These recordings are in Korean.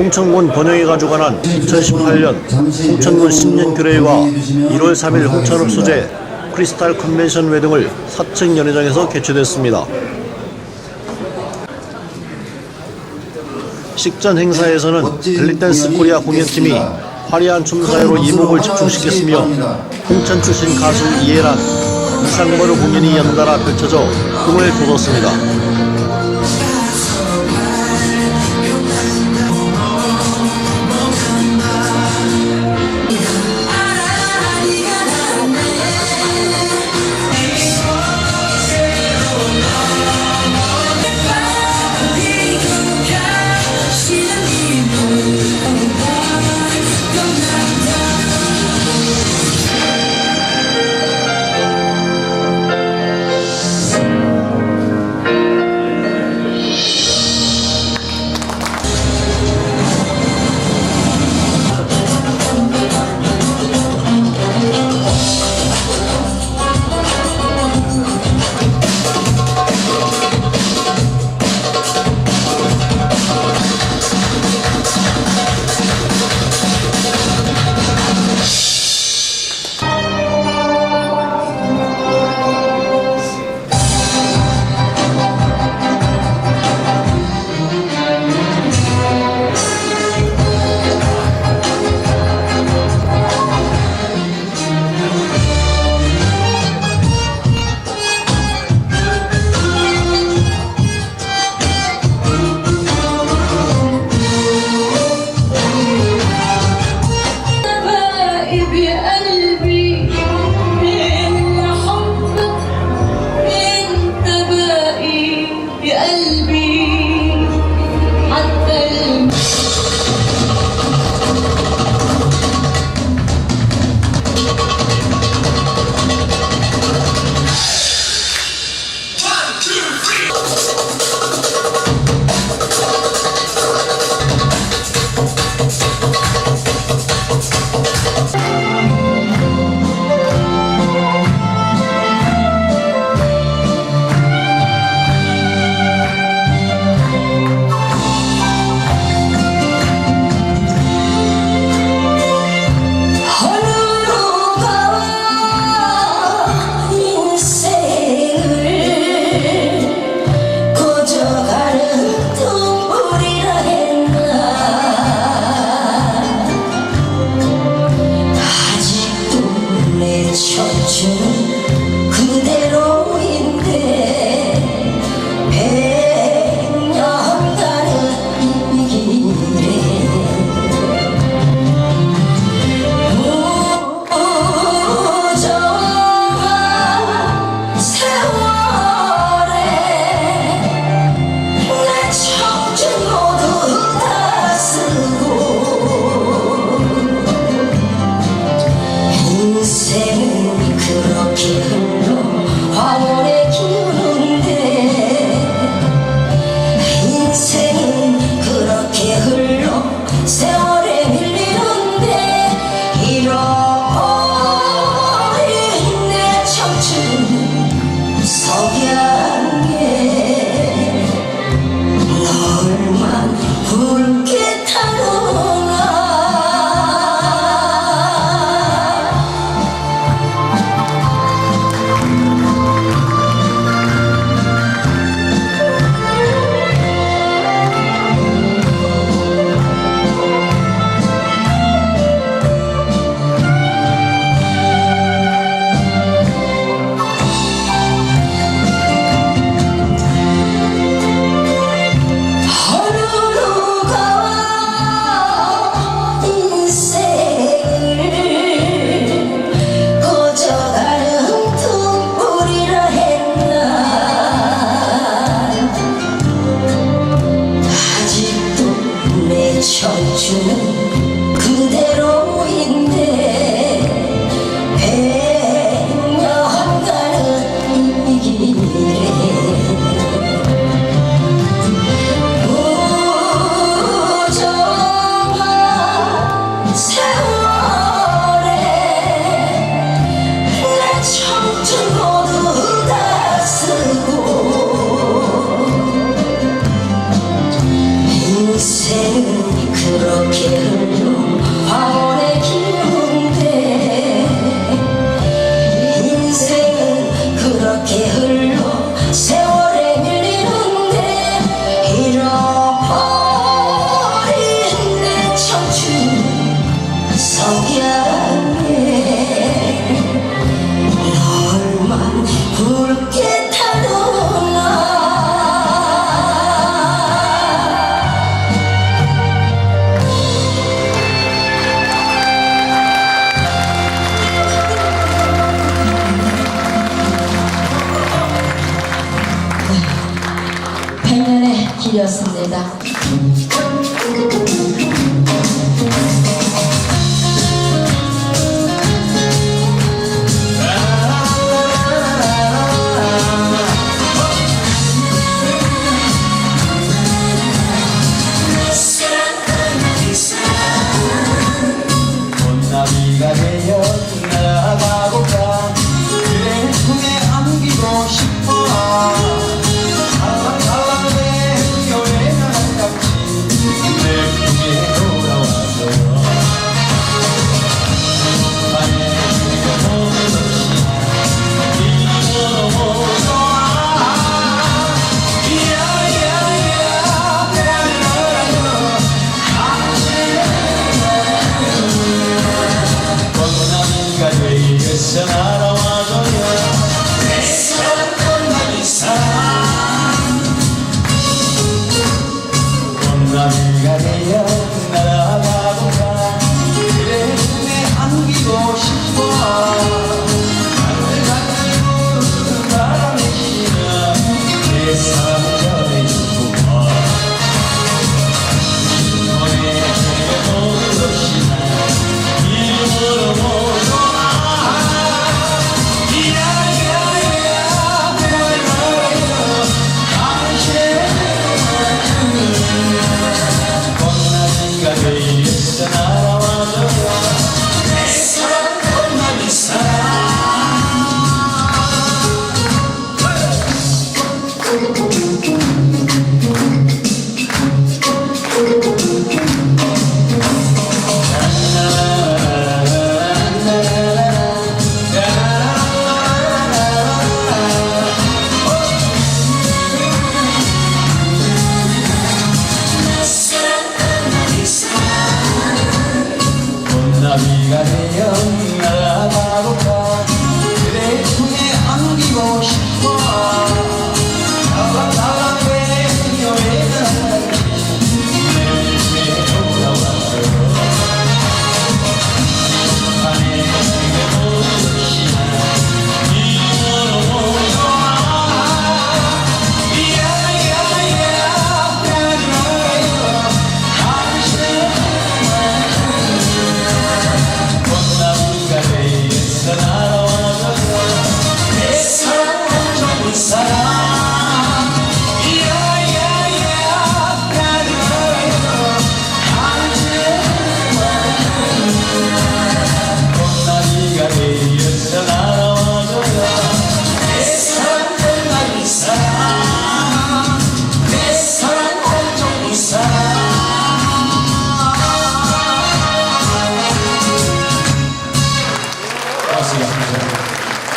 홍천군 번영이가 주관한 2018년 홍천군 10년 교례와 1월 3일 홍천읍 소재 크리스탈 컨벤션 회 등을 4층 연회장에서 개최됐습니다. 식전 행사에서는 벨리댄스 코리아 공연팀이 화려한 춤사위로 이목을 집중시켰으며 홍천 출신 가수 이해란, 이상버르 공연이 연달아 펼쳐져 꿈을 돋웠습니다.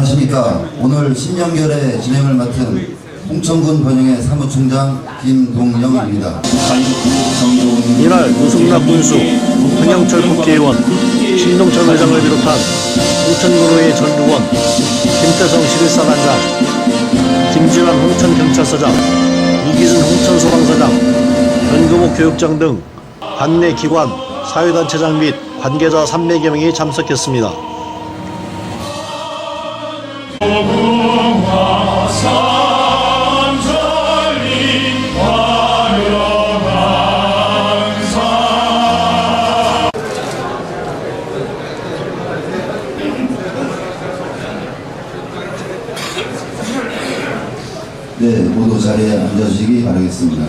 안녕하십니까. 오늘 신년결의 진행을 맡은 홍천군 번영의 사무총장 김동영입니다. 이날 노승락 군수, 황영철 국회의원, 신동철 회장을 비롯한 홍천군의회 전두원, 김태성 시립사단장, 김진환 홍천경찰서장, 이기준 홍천소방서장, 변금옥 교육장 등 관내 기관, 사회단체장 및 관계자 300여 명이 참석했습니다. 네, 모두 자리에 앉아주시기 바라겠습니다.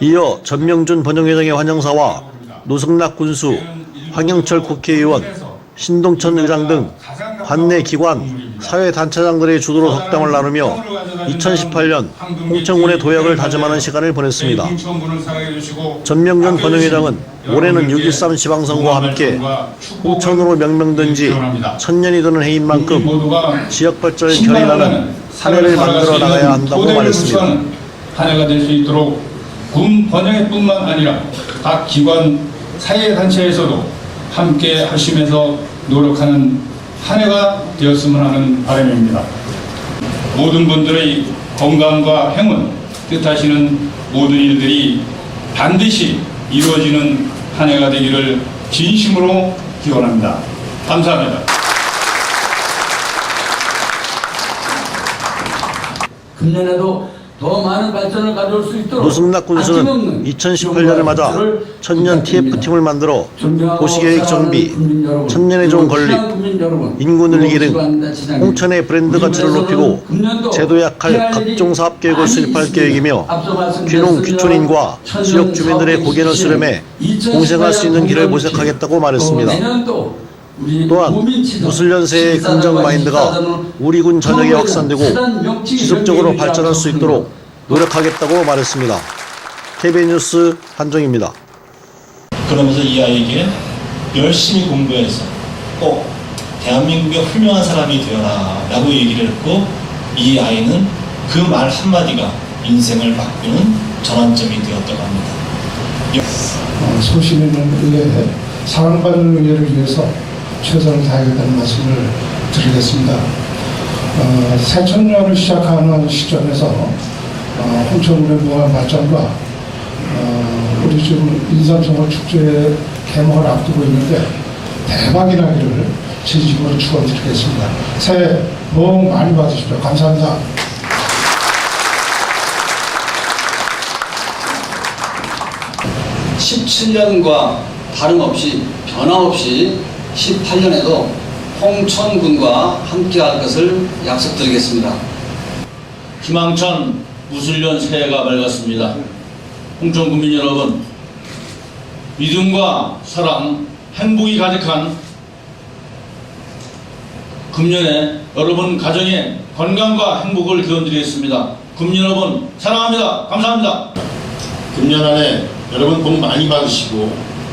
이어 전명준 번영회장의 환영사와 노승락 군수, 황영철 국회의원, 신동천 의장 등 관내 기관, 사회단체장들의 주도로 덕담을 나누며 2018년 홍천군의 도약을 다짐하는 시간을 보냈습니다. 전명준 번영회장은 올해는 6.13 지방선거와 함께 홍천으로 명명된 지 천년이 되는 해인 만큼 지역 발전을 견인하는 한 해를 만들어 나가야 한다고 말했습니다. 한 해가 될 수 있도록 군 번영회뿐만 아니라 각 기관 사회단체에서도 함께 하시면서 노력하는 한 해가 되었으면 하는 바람입니다. 모든 분들의 건강과 행운 뜻하시는 모든 일들이 반드시 이루어지는 한 해가 되기를 진심으로 기원합니다. 감사합니다. 금년에도 더 많은 발전을 가져올 수 있도록 노승락 군수는 아낌없는 2018년을 맞아 천년. TF팀을 만들어 도시계획 정비, 천년의 종 건립, 인구 늘리기 등 홍천의 브랜드 가치를 높이고 제도 약할 각종 사업 계획을 수립할. 계획이며. 귀농 귀촌인과 지역 주민들의 고견을 수렴해 2018 공생할 수 있는 길을 모색하겠다고 말했습니다. 또 또한 무술연세의 긍정 마인드가 우리 군 전역에 확산되고 지속적으로 발전할 수 있도록 노력하겠다고 말했습니다. KBN 뉴스 한정입니다. 그러면서 이 아이에게 열심히 공부해서 꼭 대한민국의 훌륭한 사람이 되어라 라고 얘기를 했고 이 아이는 그 말 한마디가 인생을 바꾸는 전환점이 되었다고 합니다. 어, 소시민을 위해 사랑받는 의회를 위해서 최선을 다하겠다는 말씀을 드리겠습니다. 어, 새천년을 시작하는 시점에서 어, 홍천군의 무한 발전과 어, 우리 지금 인삼성어 축제의 개막을 앞두고 있는데 대박이 나기를 진심으로 축원드리겠습니다. 새해 복 많이 받으십시오. 감사합니다. 17년과 다름없이 변함없이 18년에도 홍천군과 함께할 것을 약속드리겠습니다. 희망찬 무술년 새해가 밝았습니다. 홍천 국민 여러분, 믿음과 사랑, 행복이 가득한 금년에 여러분 가정에 건강과 행복을 기원드리겠습니다. 국민 여러분 사랑합니다. 감사합니다. 금년 한해 여러분 복 많이 받으시고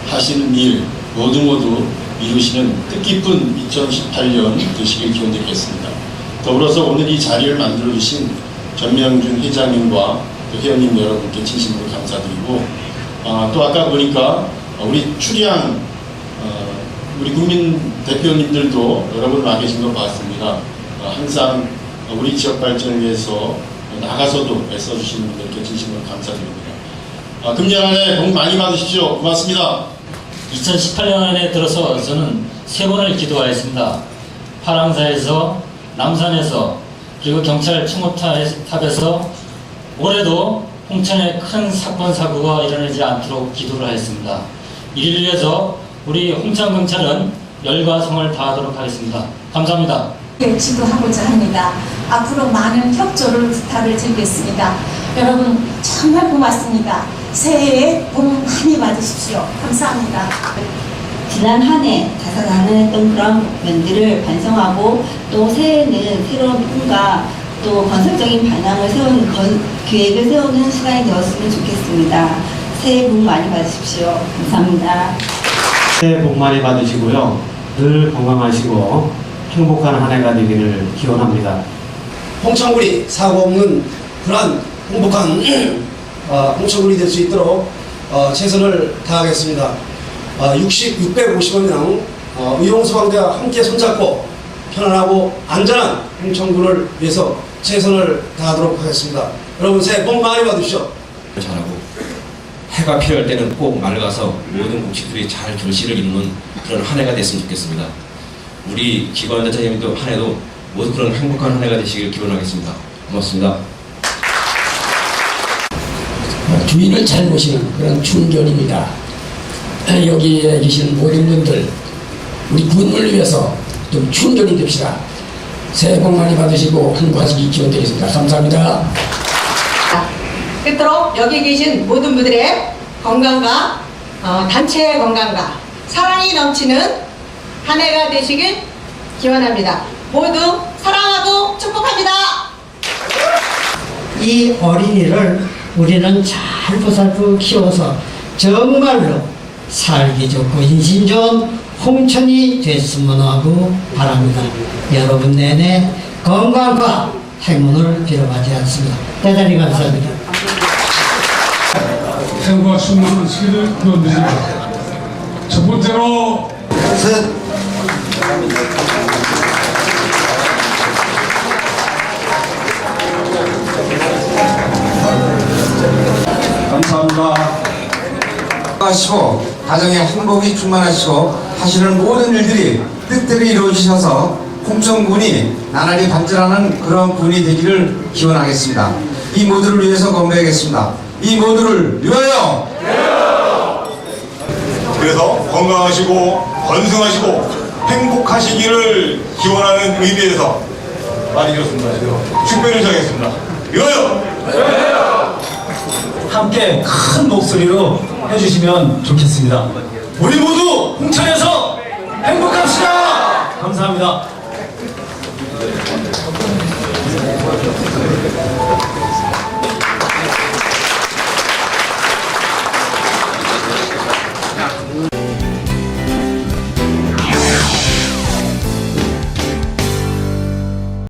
하시는 일 모두 모두 이루시는 뜻깊은 2018년 되시길 기원드리겠습니다. 더불어서 오늘 이 자리를 만들어 주신 전명준 회장님과 또 회원님 여러분께 진심으로 감사드리고 아, 또 아까 보니까 우리 추리양 어, 우리 국민 대표님들도 여러분 와 계신 걸 봤습니다. 어, 항상 우리 지역 발전을 위해서 나가서도 애써주시는 분들께 진심으로 감사드립니다. 아, 금년 한해 복 많이 받으십시오. 고맙습니다. 2018년에 들어서 저는 세 번을 기도하였습니다. 파랑사에서 남산에서 그리고 경찰 충호탑에서 올해도 홍천에 큰 사건 사고가 일어나지 않도록 기도를 하였습니다. 이를 위해서 우리 홍천 경찰은 열과 성을 다하도록 하겠습니다. 감사합니다. 지도하고자 합니다. 앞으로 많은 협조를 부탁을 드리겠습니다. 여러분 정말 고맙습니다. 새해에 복 많이 받으십시오. 감사합니다. 지난 한 해 자살당했던 그런 면들을 반성하고 또 새해에는 새로운 꿈과 또 건설적인 방향을 세우는 건, 계획을 세우는 시간이 되었으면 좋겠습니다. 새해 복 많이 받으십시오. 감사합니다. 새해 복 많이 받으시고요. 늘 건강하시고 행복한 한 해가 되기를 기원합니다. 홍천군이 사고 없는 그러한 행복한 어, 홍천군이 될수 있도록 어, 최선을 다하겠습니다. 어, 60, 650명 어, 의용소방대와 함께 손잡고 편안하고 안전한 홍천군을 위해서 최선을 다하도록 하겠습니다. 여러분 새해 복 많이 받으십시오. 잘하고 해가 필요할 때는 꼭 맑아서 모든 국치들이 잘 결실을 이루는 그런 한 해가 됐으면 좋겠습니다. 우리 기관단체장님도 한 해도 모두 그런 행복한 한 해가 되시길 기원하겠습니다. 고맙습니다. 주인을 잘 모시는 그런 충견입니다. 여기에 계신 모든 분들 우리 군을 위해서 좀 충견이 됩시다. 새해 복 많이 받으시고 행복하시기 기원드리겠습니다. 감사합니다. 끝도록 여기 계신 모든 분들의 건강과 어, 단체의 건강과 사랑이 넘치는 한 해가 되시길 기원합니다. 모두 사랑하고 축복합니다. 이 어린이를 우리는 잘 보살펴 키워서 정말로 살기 좋고 인신 좋은 홍천이 됐으면 하고 바랍니다. 여러분 내내 건강과 행운을 빌어가지 않습니다. 대단히 감사합니다. 행과 수많은 세를 기원드립니다. 첫 번째로 셋. 감사합니다. 하시고 가정에 행복이 충만하시고 하시는 모든 일들이 뜻대로 이루어지셔서 홍천군이 나날이 발전하는 그런 군이 되기를 기원하겠습니다. 이 모두를 위해서 건배하겠습니다. 이 모두를 위하여! 그래서 건강하시고 번성하시고 행복하시기를 기원하는 의미에서 많이 길었습니다. 축배를 정했습니다. 위하여! 함께 큰 목소리로 해주시면 좋겠습니다. 우리 모두 홍천에서 행복합시다. 감사합니다.